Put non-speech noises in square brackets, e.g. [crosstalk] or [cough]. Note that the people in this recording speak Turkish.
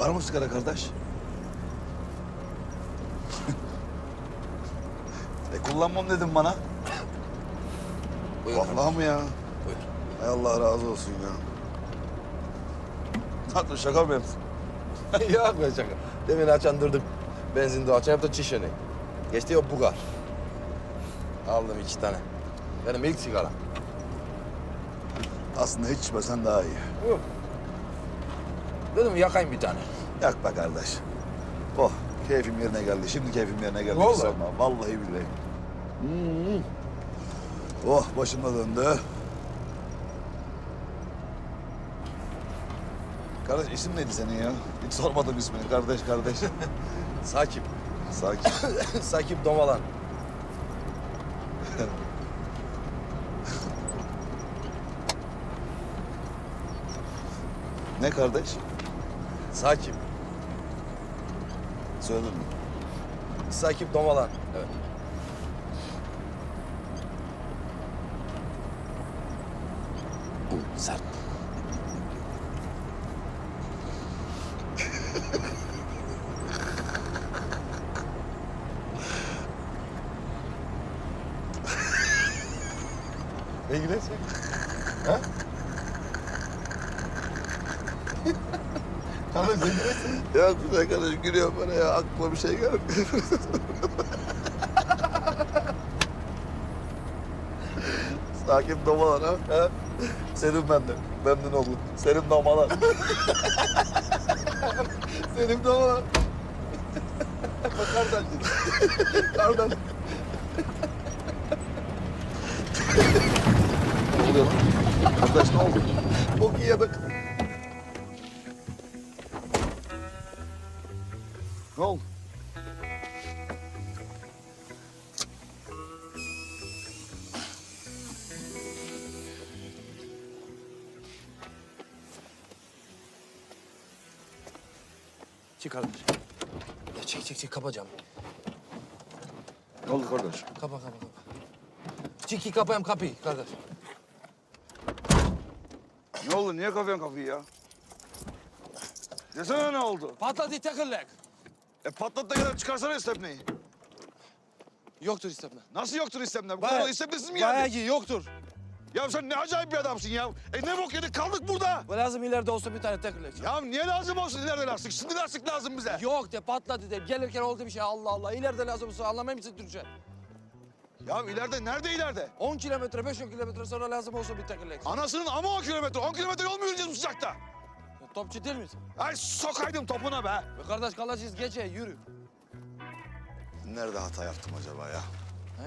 Var mı sigara kardeş? e kullanmam dedim bana. Buyur Vallahi mı ya? Buyur. Hay Allah razı olsun ya. Tatlı şaka mı yaptın? [laughs] Yok be şaka. Demin açandırdım. Benzin de açayım da çişeni. Geçti o bugar. Aldım iki tane. Benim ilk sigara. Aslında hiç içmesen daha iyi. Dedim yakayım bir tane. Yak be kardeş. Oh keyfim yerine geldi. Şimdi keyfim yerine geldi. Vallahi. Sorma. Vallahi billahi. Hmm. Oh başım da döndü. Kardeş isim neydi senin ya? Hiç sormadım ismini. Kardeş kardeş. [laughs] Sakip. Sakin. [laughs] Sakip Domalan. ne kardeş? Sakip. Söyledin mi? Sakip Domalan. Evet. Sert. ne gülesin? Ha? [laughs] Kardeş ne gülesin? Ya güzel kardeş gülüyor bana ya. Aklıma bir şey gelmiyor. [laughs] Sakin domalar ha. ha? Senin benden. Memnun oldum. Senin domalar. [laughs] Senin domalar. [laughs] Bak kardeş. Kardeş. ne oluyor lan? Kardeş ne oldu? Bok yedik. Ne oldu? Çık kardeş. Ya çek çek çek kapacağım. Ne oldu kardeş? Kapa kapa kapa. Çık ki kapayım kapıyı kardeş. Ne oldu? Niye kapıyorsun kapıyı ya? Desene ne oldu? Patladı tekerlek. E patlat da kadar çıkarsana istemneyi. Yoktur istemle. Nasıl yoktur istemne? Bu kadar istemnesiz mi yani? Bayağı iyi yoktur. Ya sen ne acayip bir adamsın ya. E ne bok yedik kaldık burada. Bu lazım ileride olsa bir tane tekerlek. Ya niye lazım olsun ileride lastik? Şimdi lastik lazım bize. Yok de patladı de. Gelirken oldu bir şey Allah Allah. İleride lazım olsa anlamıyor musun Türkçe? Ya ileride nerede ileride? 10 kilometre, 5 kilometre sonra lazım olsa bir tekerlek. Anasının ama 10 kilometre. 10 kilometre yol mu yürüyeceğiz bu sıcakta? Topçu değil misin? Ay sokaydım topuna be. Ve kardeş kalacağız gece yürü. Nerede hata yaptım acaba ya?